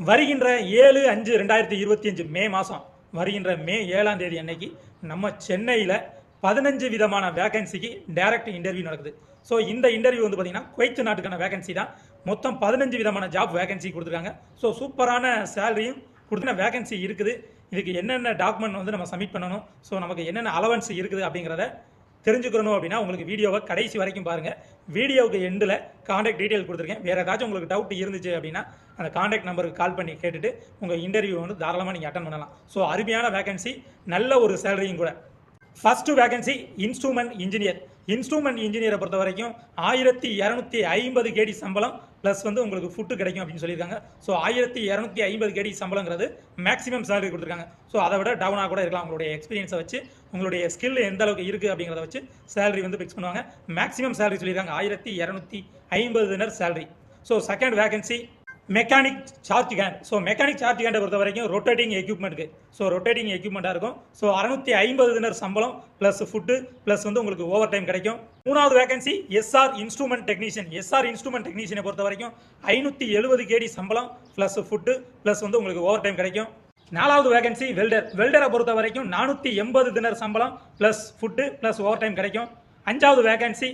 வருகின்ற ஏழு அஞ்சு ரெண்டாயிரத்தி இருபத்தி அஞ்சு மே மாதம் வருகின்ற மே ஏழாம் தேதி அன்னைக்கு நம்ம சென்னையில் பதினஞ்சு விதமான வேகன்சிக்கு டைரக்ட் இன்டர்வியூ நடக்குது. ஸோ இந்த இன்டர்வியூ வந்து பார்த்தீங்கன்னா குவைத்து நாட்டுக்கான வேகன்சி தான். மொத்தம் பதினஞ்சு விதமான ஜாப் வேகன்சி கொடுத்துருக்காங்க. ஸோ சூப்பரான சேலரியும் கொடுத்துன வேகன்சி இருக்குது. இதுக்கு என்னென்ன டாக்குமெண்ட் வந்து நம்ம சப்மிட் பண்ணணும்? ஸோ நமக்கு என்னென்ன அலவன்ஸ் இருக்குது அப்படிங்கிறத தெரிஞ்சுக்கணும் அப்படின்னா உங்களுக்கு வீடியோவை கடைசி வரைக்கும் பாருங்கள் வீடியோவுக்கு எண்டில் காண்டாக்ட் டீட்டெயில் கொடுத்துருக்கேன். வேறு ஏதாச்சும் உங்களுக்கு டவுட் இருந்துச்சு அப்படின்னா அந்த காண்டாக்ட் நம்பருக்கு கால் பண்ணி கேட்டுட்டு உங்கள் இன்டர்வியூ வந்து தாராளமாக நீங்கள் அட்டன் பண்ணலாம். ஸோ அருமையான வேகன்சி நல்ல ஒரு சேலரியும் கூட. First vacancy instrument engineer instrument இன்ஜினியரை பொறுத்த வரைக்கும் ஆயிரத்தி இரநூத்தி ஐம்பது கேடி சம்பளம் ப்ளஸ் வந்து உங்களுக்கு ஃபுட்டு கிடைக்கும் அப்படின்னு சொல்லியிருக்காங்க. ஸோ ஆயிரத்தி இரநூத்தி ஐம்பது கேடி சம்பளங்கிறது மேக்ஸிமம் சேலரி கொடுத்துருக்காங்க. ஸோ அதை விட டவுனாக கூட இருக்கலாம் உங்களுடைய எக்ஸ்பீரியன்ஸை வச்சு உங்களுடைய ஸ்கில் எந்த அளவுக்கு இருக்குது அப்படிங்கிறத வச்சு சேலரி வந்து ஃபிக்ஸ் பண்ணுவாங்க. மேக்ஸிமம் சேலரி சொல்லியிருக்காங்க ஆயிரத்தி இரநூத்தி ஐம்பது dinar salary so second vacancy mechanic charge hand so mechanic charge கேண்டை பொறுத்த வரைக்கும் ரொட்டேட்டிங் எக்யூப்மெண்ட்டுக்கு ஸோ ரொட்டேட்டிங் எக்யூப்மெண்ட்டாக இருக்கும். ஸோ அறுநூத்தி ஐம்பது தினர் சம்பளம் ப்ளஸ் ஃபுட்டு ப்ளஸ் வந்து உங்களுக்கு ஓவர் டைம் கிடைக்கும். மூணாவது vacancy SR instrument technician SR instrument டெக்னீஷியனை பொறுத்த வரைக்கும் ஐநூற்றி எழுபது கேடி சம்பளம் ப்ளஸ் ஃபுட்டு ப்ளஸ் வந்து உங்களுக்கு ஓவர் டைம் கிடைக்கும். நாலாவது வேகன்சி வெல்டர் வெல்டரை பொறுத்த வரைக்கும் நானூற்றி எண்பது தினர் சம்பளம் plus food plus overtime கிடைக்கும். அஞ்சாவது vacancy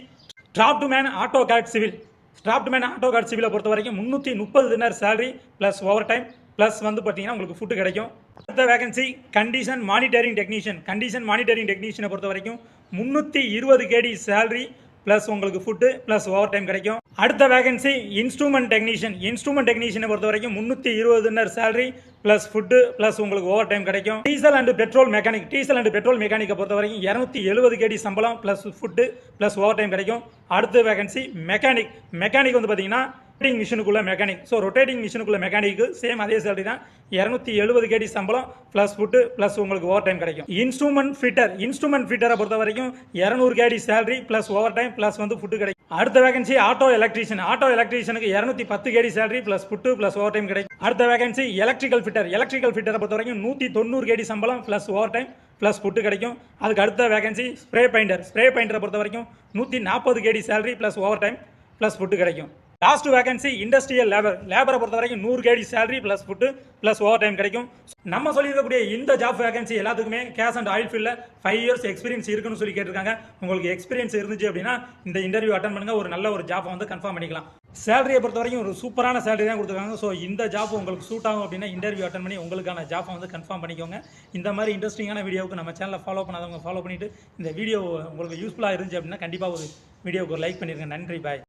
draughtsman auto CAD civil draughtsman auto card சிவிலை பொறுத்த வரைக்கும் முந்நூற்றி முப்பது dinar salary plus overtime plus வந்து பார்த்தீங்கன்னா உங்களுக்கு ஃபுட்டு கிடைக்கும். அடுத்த vacancy condition monitoring technician condition monitoring டெக்னீஷியனை பொறுத்த வரைக்கும் முந்நூற்றி இருபது கேடி சேலரி ப்ளஸ் உங்களுக்கு ஃபுட்டு ப்ளஸ் ஓவர் டைம் கிடைக்கும். அடுத்த வேகன்சி இன்ஸ்ட்ருமெண்ட் டெக்னீஷியன் இன்ஸ்ட்ருமெண்ட் டெக்னீஷியனை பொறுத்த வரைக்கும் முந்நூற்றி இருபதுன்னர் சேலரி ப்ளஸ் ஃபுட்டு ப்ளஸ் உங்களுக்கு ஓவர் டைம் கிடைக்கும். Diesel and petrol mechanic diesel and petrol மெக்கானிக்கை பொறுத்த வரைக்கும் இரநூத்தி எழுபது கேடி சம்பளம் plus food plus overtime கிடைக்கும். அடுத்த வேகன்சி மெக்கானிக் மெக்கானிக் வந்து பார்த்தீங்கன்னா ரொட்டேட்டிங் மிஷினுக்குள்ள மெக்கானிக் ஸோ ரொட்டேட்டிங் மிஷினுக்குள்ள மெக்கானிக்கு சேம் அதே சேலரி தான். இரநூத்தி எழுபது கேடி சம்பளம் ப்ளஸ் ஃபுட்டு ப்ளஸ் உங்களுக்கு ஓவர் டைம் கிடைக்கும் இன்ஸ்ட்ருமெண்ட் ஃபிட்டர் இன்ஸ்ட்ருமெண்ட் ஃபிட்டரை பொறுத்த வரைக்கும் இரநூறு KD salary plus overtime plus வந்து ஃபுட்டு கிடைக்கும். அடுத்த வேகன்சி ஆட்டோ எலக்ட்ரீஷியன் ஆட்டோ எலக்ட்ரீஷியனுக்கு இரநூத்தி பத்து KD salary plus food plus overtime கிடைக்கும். அடுத்த வேகன்சி எலக்ட்ரிக்கல் ஃபிட்டர் எலக்ட்ரிக்கல் ஃபிட்டரை பொறுத்த வரைக்கும் நூற்றி தொண்ணூறு கேடி சம்பளம் plus overtime plus food கிடைக்கும். அதுக்கு அடுத்த வேகன்சி ஸ்ப்ரே பெயிண்டர் ஸ்ப்ரே பெயிண்டரை பொறுத்த வரைக்கும் நூற்றி நாற்பது KD salary plus overtime plus food கிடைக்கும். லாஸ்ட் வேகன்சி இண்டஸ்ட்ரியல் லேபர் லேபரை பொறுத்த வரைக்கும் நூறு KD salary plus food plus overtime கிடைக்கும். நம்ம சொல்லியிருக்கக்கூடிய இந்த ஜாப் வேகன்சி எல்லாத்துக்குமே கேஷ் அண்ட் ஆயில் ஃபீல்டில் ஃபைவ் இயர்ஸ் எக்ஸ்பீரியன்ஸ் இருக்குன்னு சொல்லி கேட்டிருக்காங்க. உங்களுக்கு எக்ஸ்பீரியன்ஸ் இருந்துச்சு அப்படின்னா இந்த இன்டர்வியூ அட்டன் பண்ணுங்க. ஒரு நல்ல ஒரு ஜாப்பை வந்து கன்ஃபார்ம் பண்ணிக்கலாம். சேலரியை பொறுத்த வரைக்கும் ஒரு சூப்பரான சேலரி தான் கொடுத்துருக்காங்க. ஸோ இந்த ஜாப் உங்களுக்கு சூட் ஆகும் அப்படின்னா இன்டர்வியூ அட்டன் பண்ணி உங்களுக்கான ஜாப்பை வந்து கன்ஃபார்ம் பண்ணிக்கோங்க. இந்த மாதிரி இன்ட்ரெஸ்டிங்கான வீடியோவுக்கு நம்ம சேனலை ஃபாலோ பண்ணாதவங்க ஃபாலோ பண்ணிட்டு இந்த வீடியோ உங்களுக்கு யூஸ்ஃபுல்லாக இருந்துச்சு அப்படின்னா கண்டிப்பாக ஒரு வீடியோவுக்கு ஒரு லைக் பண்ணிடுங்க நன்றி. பாய்